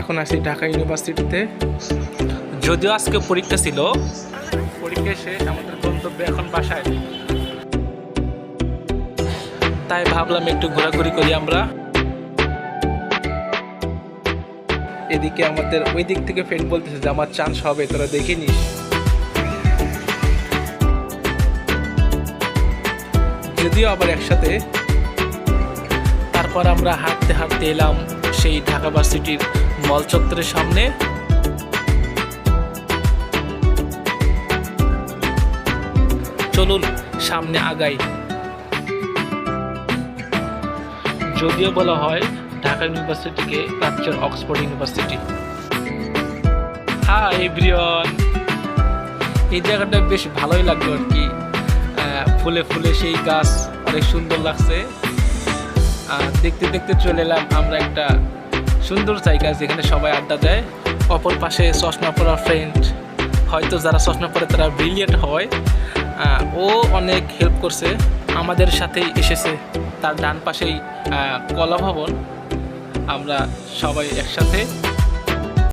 এখন আসি ঢাকা ইউনিভার্সিটিতে। যদিও আজকে পরীক্ষা ছিল পরীক্ষা শেষ আমাদের গন্তব্য এখন বাসায়। তাই ভাবলাম একটু ঘোরাঘুরি করি আমরা। এদিকে আমাদের ওই দিক থেকে ফ্রেন্ড বলতেছে যে আমার চান্স হবে তোরা দেখে নিস। যদিও আবার একসাথে। তারপর আমরা হাঁটতে হাঁটতে এলাম সেই ঢাকা ভার্সিটির মল চত্বরের সামনে। চলুন, সামনে আগাই। যদিও বলা হয় ঢাকা ইউনিভার্সিটিকে প্রাচ্যের অক্সফোর্ড ইউনিভার্সিটি। হ্যাঁ এভরিওয়ান। এই জায়গাটা বেশ ভালোই লাগল আর কি। ফুলে ফুলে সেই গাছ অনেক সুন্দর লাগছে। আর দেখতে দেখতে চলে এলাম আমরা একটা সুন্দর জায়গা যেখানে সবাই আড্ডা দেয়। অপর পাশে চশমা পরা ফ্রেন্ড হয়তো যারা চশমা পরে তারা ব্রিলিয়েন্ট হয়। ও অনেক হেল্প করছে। আমাদের সাথেই এসেছে। তার ডান পাশেই কলা ভবন আমরা সবাই একসাথে